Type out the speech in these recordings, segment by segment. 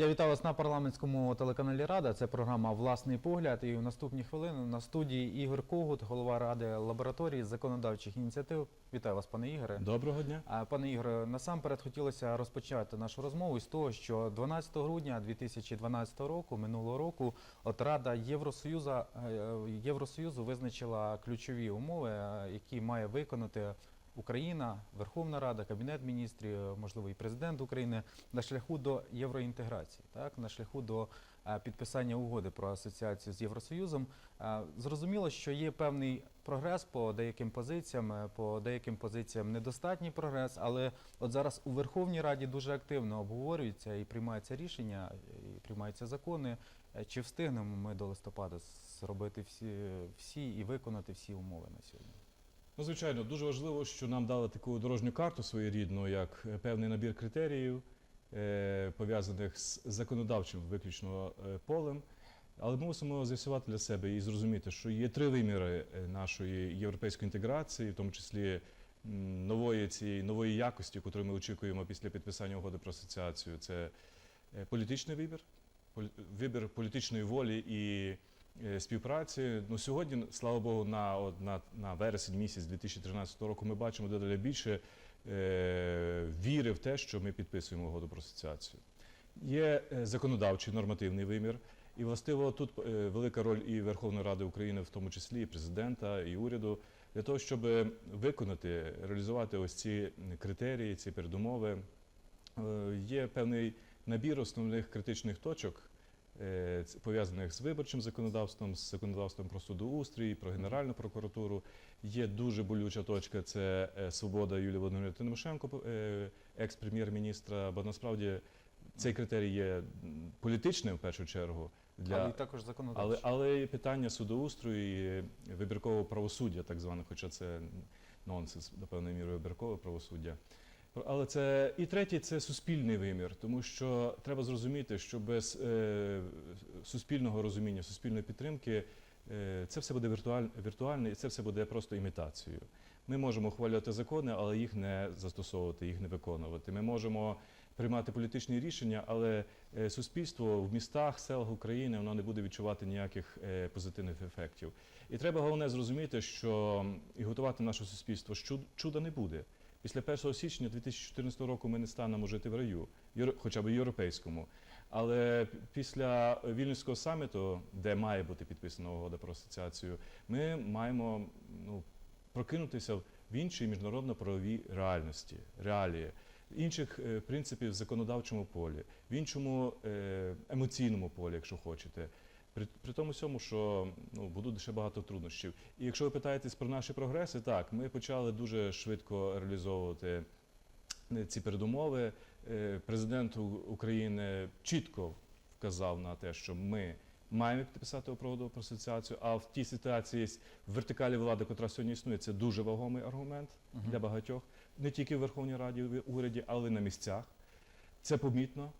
Я вітаю вас на парламентському телеканалі Рада. Це програма Власний погляд. І в наступні хвилини на студії Ігор Когут, голова ради лабораторії законодавчих ініціатив. Вітаю вас, пане Ігоре. Доброго дня. Пане Ігоре, насамперед хотілося розпочати нашу розмову із того, що 12 грудня 2012 року, минулого року, от Рада Євросоюзу, е, Євросоюзу визначила ключові умови, е, які має виконати Україна, Верховна Рада, Кабінет міністрів, е, можливо, і президент України на шляху до євроінтеграції, так на шляху до е, підписання угоди про асоціацію з Євросоюзом. Е, Зрозуміло, що є певний прогрес по деяким позиціям, по деяким позиціям недостатній прогрес, але от зараз у Верховній Раді дуже активно обговорюється і приймаються рішення, і приймаються закони. Чи встигнемо ми до листопада зробити всі, всі і виконати всі умови на сьогодні? Ну, звичайно, дуже важливо, що нам дали таку дорожню карту своєрідну, як е, певний набір критеріїв, е, пов'язаних з законодавчим виключно е, полем. Але ми мусимо з'ясувати для себе і зрозуміти, що є три виміри нашої європейської інтеграції, в тому числі нової цієї нової якості, яку ми очікуємо після підписання угоди про асоціацію. Це політичний вибір, вибір політичної волі і співпраці. Ну сьогодні, слава Богу, на, на, на вересень місяць 2013 року ми бачимо дедалі більше е, віри в те, що ми підписуємо угоду про асоціацію. Є е, законодавчий нормативний вимір, і властиво тут е, велика роль і Верховної Ради України, в тому числі і президента, і уряду, для того, щоб виконати, реалізувати ось ці критерії, ці передумови. Е, Є певний набір основних критичних точок, е, пов'язаних з виборчим законодавством, з законодавством про судоустрій, про Генеральну прокуратуру. Є дуже болюча точка це е, свобода Юлії Володимирівни Тимошенко, е, екс-прем'єр-міністра. Бо насправді цей критерій є політичним в першу чергу. Для... Але і також. Але, але питання судоустрою і вибіркового правосуддя, так зване, хоча це нонсенс до певної міри вибіркове правосуддя. Але це і третє це суспільний вимір, тому що треба зрозуміти, що без е, суспільного розуміння, суспільної підтримки е, це все буде віртуаль, віртуальне і це все буде просто імітацією. Ми можемо ухвалювати закони, але їх не застосовувати, їх не виконувати. Ми можемо приймати політичні рішення, але е, суспільство в містах, селах України воно не буде відчувати ніяких е, позитивних ефектів. І треба головне зрозуміти, що і готувати наше суспільство що чуда не буде. Після 1 січня 2014 року ми не станемо жити в раю, хоча б європейському. Але після Вільнюського саміту, де має бути підписана угода про асоціацію, ми маємо ну, прокинутися в іншій міжнародно-правовій реальності, реалії, інших е, принципів в законодавчому полі, в іншому е, емоційному полі, якщо хочете. При, при тому всьому, що ну, будуть ще багато труднощів. І якщо ви питаєтесь про наші прогреси, так, ми почали дуже швидко реалізовувати е, ці передумови. Е, Президент України чітко вказав на те, що ми маємо підписати угоду про асоціацію, а в тій ситуації в вертикалі влади, яка сьогодні існує, це дуже вагомий аргумент Мгм. для багатьох, не тільки в Верховній Раді, в уряді, але й на місцях. Це помітно.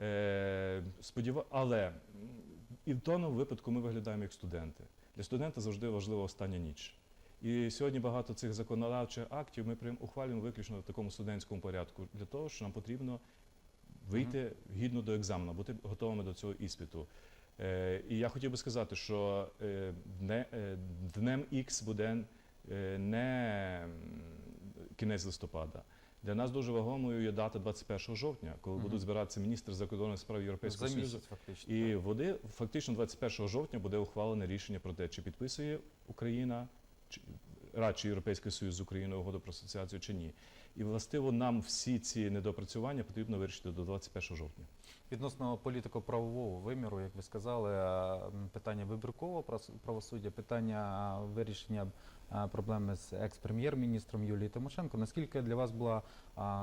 Е, сподіва... Але і в тому випадку ми виглядаємо як студенти. Для студента завжди важлива остання ніч. І сьогодні багато цих законодавчих актів ми ухвалюємо виключно в такому студентському порядку для того, що нам потрібно вийти гідно до екзамену, бути готовими до цього іспиту. Е, і я хотів би сказати, що е, дне, е, днем Х буде е, не кінець листопада. Для нас дуже вагомою є дата 21 жовтня, коли Мгм. будуть збиратися міністри закордонних справ Європейського Союзу. фактично. І так. води фактично 21 жовтня буде ухвалене рішення про те, чи підписує Україна, чи радше Європейський Союз з Україною угоду про асоціацію чи ні. І властиво нам всі ці недопрацювання потрібно вирішити до 21 жовтня. Відносно політико-правового виміру, як ви сказали, питання вибіркового правосуддя, питання вирішення проблеми з екс-прем'єр-міністром Юлією Тимошенко. Наскільки для вас була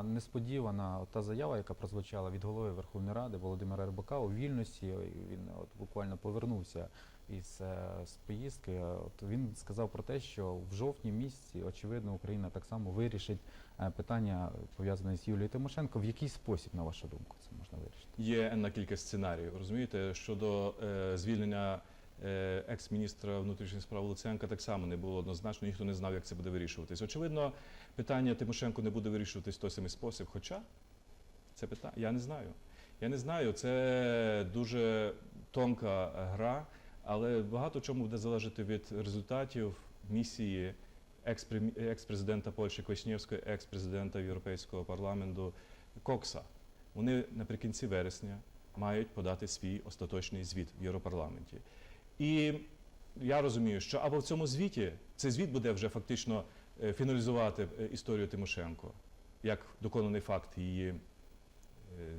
несподівана та заява, яка прозвучала від голови Верховної Ради Володимира Рибака у вільності? Він от буквально повернувся із, е, з поїздки. От він сказав про те, що в жовтні місяці, очевидно, Україна так само вирішить е, питання пов'язане з Юлією Тимошенко. В який спосіб, на вашу думку, це можна вирішити? Є на кілька сценаріїв. Розумієте, щодо е, звільнення е, екс-міністра внутрішніх справ Луценка так само не було однозначно, ніхто не знав, як це буде вирішуватись. Очевидно, питання Тимошенко не буде вирішуватись в той самий спосіб. Хоча це питання, я не знаю. Я не знаю, це дуже тонка гра, але багато чому буде залежати від результатів місії екс-президента Польщі Квашнєвського, екс-президента Європейського парламенту Кокса. Вони наприкінці вересня мають подати свій остаточний звіт в Європарламенті. І я розумію, що або в цьому звіті цей звіт буде вже фактично е, фіналізувати е, історію Тимошенко як доконаний факт її е,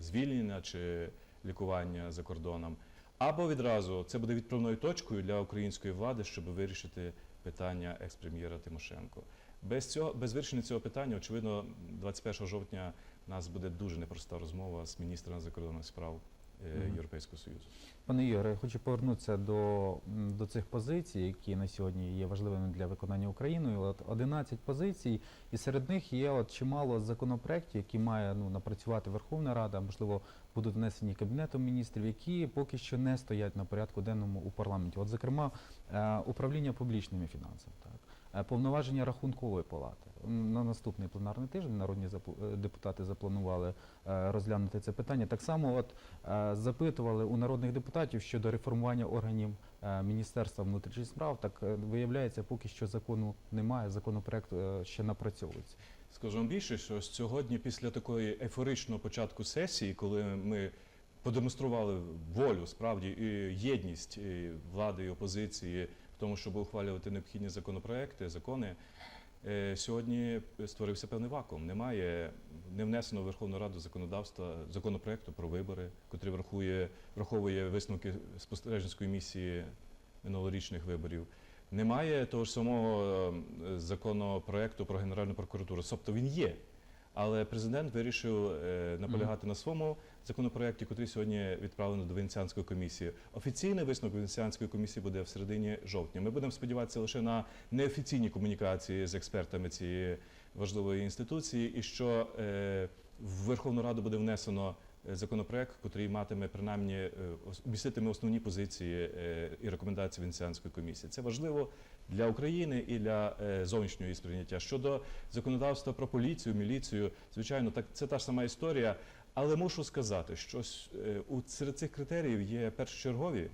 звільнення чи лікування за кордоном, або відразу це буде відправною точкою для української влади, щоб вирішити питання екс-прем'єра Тимошенко. Без цього без вирішення цього питання, очевидно, 21 жовтня у нас буде дуже непроста розмова з міністром закордонних справ. Європейського Союзу. Пане Ігоре, я хочу повернутися до, до цих позицій, які на сьогодні є важливими для виконання Україною. От 11 позицій, і серед них є от чимало законопроєктів, які має ну, напрацювати Верховна Рада, можливо, будуть внесені Кабінетом міністрів, які поки що не стоять на порядку денному у парламенті. От, зокрема, е, управління публічними фінансами, е, повноваження рахункової палати. На наступний пленарний тиждень народні е, депутати запланували е, розглянути це питання. Так само, от Е, запитували у народних депутатів щодо реформування органів е, Міністерства внутрішніх справ. Так е, виявляється, поки що закону немає. Законопроект е, ще напрацьовується. Скажу вам більше, що сьогодні, після такої ейфоричного початку сесії, коли ми продемонстрували волю, справді і єдність влади і опозиції в тому, щоб ухвалювати необхідні законопроекти, закони. е, Сьогодні створився певний вакуум. Немає не внесено в Верховну Раду законодавства законопроекту про вибори, котрий врахує, враховує висновки спостережницької місії минулорічних виборів. Немає того ж самого е, законопроекту про Генеральну прокуратуру. Тобто він є. Але президент вирішив е, наполягати на своєму законопроекті, який сьогодні відправлено до Венеціанської комісії. Офіційний висновок Венеціанської комісії буде в середині жовтня. Ми будемо сподіватися лише на неофіційні комунікації з експертами цієї важливої інституції, і що е, в Верховну Раду буде внесено е, законопроект, який матиме принаймні е, міститиме основні позиції і рекомендації Венеціанської комісії. Це важливо для України і для зовнішнього сприйняття. Щодо законодавства про поліцію, міліцію, звичайно, так це та ж сама історія. Але мушу сказати, що е, у серед цих критеріїв є першочергові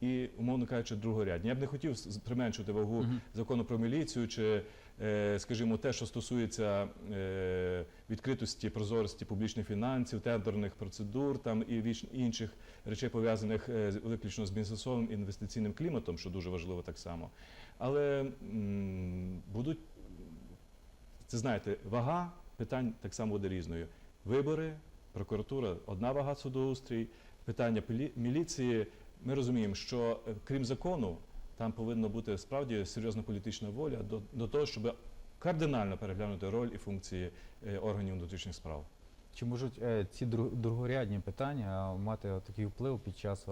і, умовно кажучи, другорядні. Я б не хотів применшувати вагу закону про міліцію чи, е, скажімо, те, що стосується е, відкритості, прозорості публічних фінансів, тендерних процедур там і інших речей пов'язаних виключно з бізнесовим інвестиційним кліматом, що дуже важливо так само. Але будуть це знаєте, вага питань так само буде різною. Вибори, прокуратура, одна вага судоустрій, питання міліції. Ми розуміємо, що е, крім закону, там повинна бути справді серйозна політична воля до, до того, щоб кардинально переглянути роль і функції е, органів внутрішніх справ. Чи можуть е, ці дру- другорядні питання мати такий вплив під час,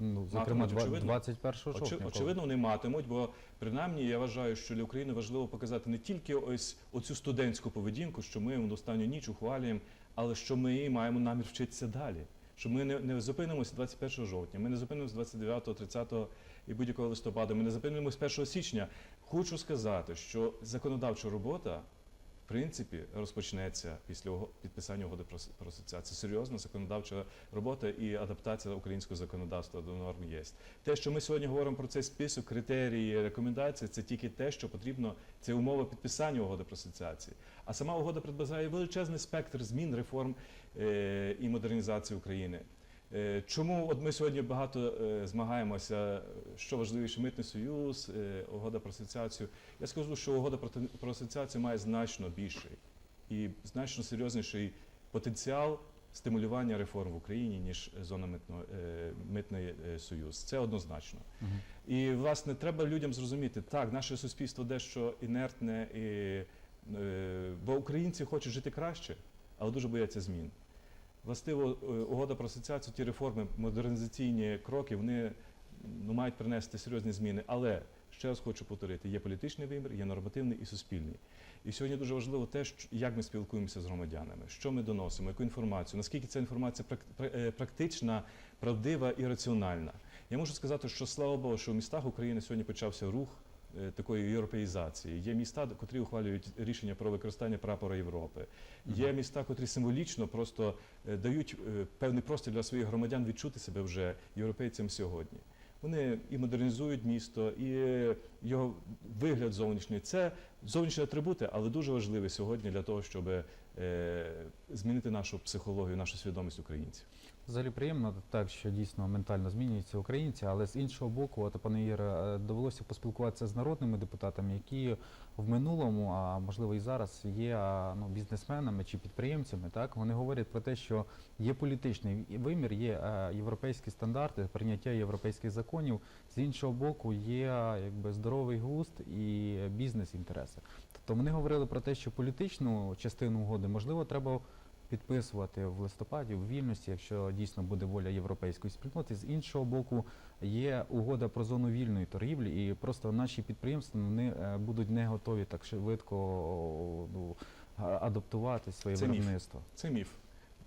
ну, зокрема, Матимуть, два- очевидно. 21 жовтня? Очи, очевидно, вони матимуть, бо принаймні я вважаю, що для України важливо показати не тільки ось оцю студентську поведінку, що ми в останню ніч ухвалюємо, але що ми маємо намір вчитися далі. Що ми не, не зупинимося 21 жовтня, ми не зупинимося 29, 30 і будь-якого листопада, ми не зупинимося 1 січня. Хочу сказати, що законодавча робота принципі розпочнеться після підписання угоди про, асоціацію. Серйозна законодавча робота і адаптація українського законодавства до норм ЄС. Те, що ми сьогодні говоримо про цей список, критерії, рекомендації, це тільки те, що потрібно, це умова підписання угоди про асоціації. А сама угода передбачає величезний спектр змін, реформ е, і модернізації України. Е, Чому от ми сьогодні багато е, змагаємося, що важливіше митний союз, е, угода про асоціацію? Я скажу, що угода про, асоціацію має значно більший і значно серйозніший потенціал стимулювання реформ в Україні, ніж зона митного, е, митний е, союз. Це однозначно. Мгм. І власне треба людям зрозуміти, так, наше суспільство дещо інертне, і, е, бо українці хочуть жити краще, але дуже бояться змін. Властиво, е, угода про асоціацію, ті реформи, модернізаційні кроки, вони ну, мають принести серйозні зміни. Але ще раз хочу повторити: є політичний вимір, є нормативний і суспільний. І сьогодні дуже важливо те, як ми спілкуємося з громадянами, що ми доносимо, яку інформацію, наскільки ця інформація е, практична, правдива і раціональна. Я можу сказати, що слава Богу, що в містах України сьогодні почався рух такої європеїзації. Є міста, котрі ухвалюють рішення про використання прапора Європи. Є міста, котрі символічно просто е, дають е, певний простір для своїх громадян відчути себе вже європейцями сьогодні. Вони і модернізують місто, і е, його вигляд зовнішній. Це зовнішні атрибути, але дуже важливі сьогодні для того, щоб е, змінити нашу психологію, нашу свідомість українців. Взагалі приємно так, що дійсно ментально змінюються українці, але з іншого боку, от пане Ігоре, е, довелося поспілкуватися з народними депутатами, які в минулому, а можливо і зараз, є ну, бізнесменами чи підприємцями. Так вони говорять про те, що є політичний вимір, є е, європейські стандарти, прийняття європейських законів. З іншого боку, є якби здоровий глузд і бізнес-інтереси. Тобто вони говорили про те, що політичну частину угоди можливо треба підписувати в листопаді в вільності, якщо дійсно буде воля європейської спільноти. З іншого боку, є угода про зону вільної торгівлі, і просто наші підприємства вони е, будуть не готові так швидко ну, адаптувати своє Це міф. Це міф.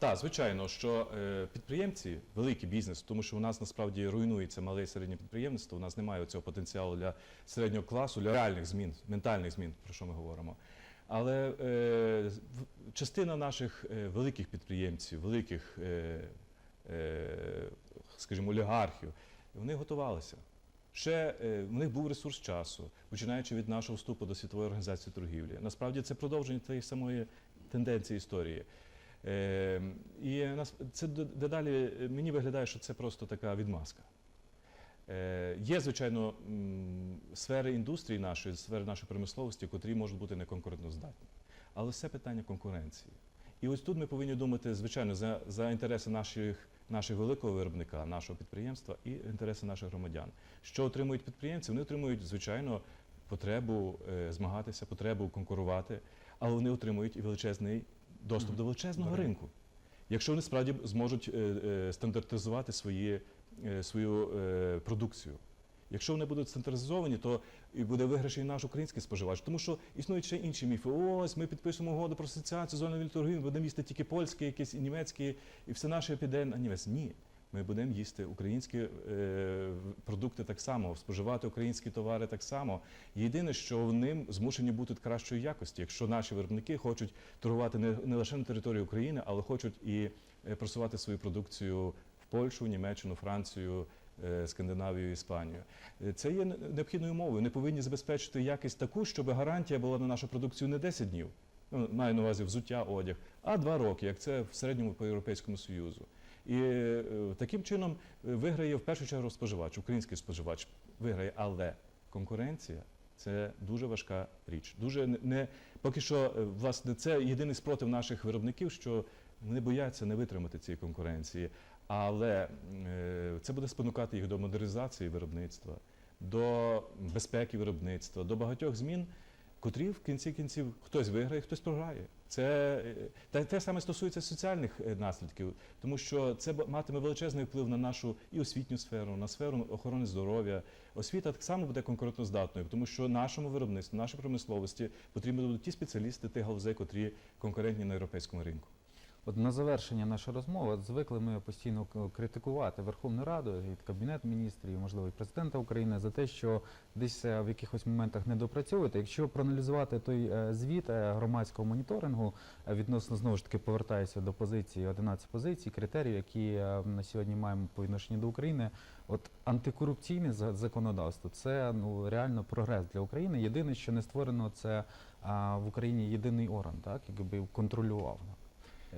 Так, звичайно, що е, підприємці, великий бізнес, тому що у нас насправді руйнується мале і середнє підприємництво, у нас немає цього потенціалу для середнього класу, для реальних змін, ментальних змін, про що ми говоримо. Але е, частина наших е, великих підприємців, великих, е, е, скажімо, олігархів, вони готувалися. Ще е, в них був ресурс часу, починаючи від нашого вступу до світової організації торгівлі. Насправді це продовження тієї самої тенденції історії. Е, і нас це дедалі е, мені виглядає, що це просто така відмазка. Е, є, звичайно, сфери індустрії нашої, сфери нашої промисловості, котрі можуть бути неконкурентоздатні. Але все питання конкуренції. І ось тут ми повинні думати, звичайно, за, за інтереси наших, наших великого виробника, нашого підприємства і інтереси наших громадян. Що отримують підприємці? Вони отримують, звичайно, потребу е, змагатися, потребу конкурувати, але вони отримують і величезний доступ Мгм. до величезного До ринку. Якщо вони справді зможуть е, е, стандартизувати свої, свою е, продукцію. Якщо вони будуть стандартизовані, то і буде виграшний наш український споживач. Тому що існують ще інші міфи. Ось ми підписуємо угоду про асоціацію зони вільної торгівлі, будемо їсти тільки польські, якісь і німецькі, і все наше піде на німець. Ні. Ми будемо їсти українські е, продукти так само, споживати українські товари так само. Єдине, що вони змушені бути кращої якості, якщо наші виробники хочуть торгувати не, не лише на території України, але хочуть і е, просувати свою продукцію Польщу, Німеччину, Францію, е, Скандинавію, Іспанію. Е, Це є необхідною умовою. Вони повинні забезпечити якість таку, щоб гарантія була на нашу продукцію не 10 днів. Ну, маю на увазі взуття, одяг, а 2 роки, як це в середньому по Європейському Союзу. І е, таким чином виграє в першу чергу споживач, український споживач виграє, але конкуренція це дуже важка річ. Дуже не- не поки що, власне, це єдиний спротив наших виробників, що вони бояться не витримати цієї конкуренції. Але е, це буде спонукати їх до модернізації виробництва, до безпеки виробництва, до багатьох змін, котрі в кінці кінців хтось виграє, хтось програє. Це е, та те саме стосується соціальних е, наслідків, тому що це матиме величезний вплив на нашу і освітню сферу, на сферу охорони здоров'я. Освіта так само буде конкурентоздатною, тому що нашому виробництву, нашій промисловості потрібні будуть ті спеціалісти, ті галузей, котрі конкурентні на європейському ринку. От на завершення нашої розмови звикли ми постійно критикувати Верховну Раду і Кабінет міністрів, і, можливо, і президента України за те, що десь е, в якихось моментах не допрацьовуєте. Якщо проаналізувати той е, звіт е, громадського моніторингу відносно знову ж таки повертаюся до позиції 11 позицій, критеріїв, які на сьогодні маємо по відношенню до України. От антикорупційне законодавство це ну реально прогрес для України. Єдине, що не створено, це в Україні єдиний орган, так якби контролював.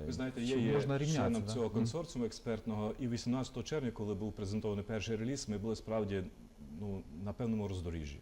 Ви знаєте, що є, можна членом да? цього консорціуму експертного, і 18 червня, коли був презентований перший реліз, ми були справді ну, на певному роздоріжжі.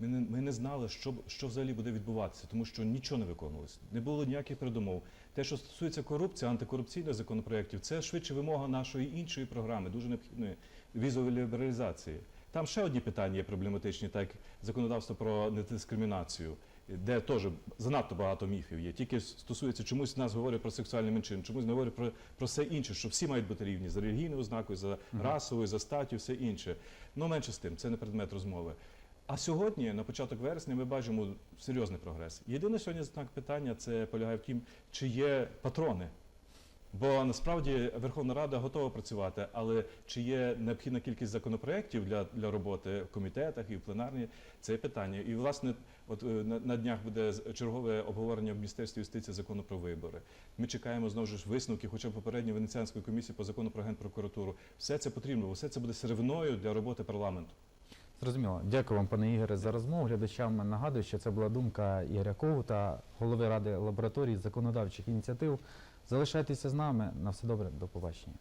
Ми не, ми не знали, що, що взагалі буде відбуватися, тому що нічого не виконувалося. Не було ніяких передумов. Те, що стосується корупції, антикорупційних законопроєктів, це швидше вимога нашої іншої програми, дуже необхідної візової лібералізації. Там ще одні питання є проблематичні, так як законодавство про недискримінацію, де теж занадто багато міфів є. Тільки стосується чомусь нас говорять про сексуальні меншини, чомусь не говорять про, про все інше, що всі мають бути рівні за релігійною ознакою, за расовою, за статтю, все інше. Ну менше з тим, це не предмет розмови. А сьогодні, на початок вересня, ми бачимо серйозний прогрес. Єдине сьогодні знак питання це полягає в тім, чи є патрони Бо насправді Верховна Рада готова працювати, але чи є необхідна кількість законопроєктів для, для роботи в комітетах і в пленарній, це питання. І власне, от е, на, на днях буде чергове обговорення в Міністерстві юстиції закону про вибори. Ми чекаємо знову ж висновки, хоча б попередньої Венеціанської комісії по закону про генпрокуратуру. Все це потрібно, все це буде сировиною для роботи парламенту. Зрозуміло. Дякую вам, пане Ігоре, за розмову. Глядачам нагадую, що це була думка Ігоря Ковута, голови ради лабораторії законодавчих ініціатив. Залишайтеся з нами. На все добре, до побачення.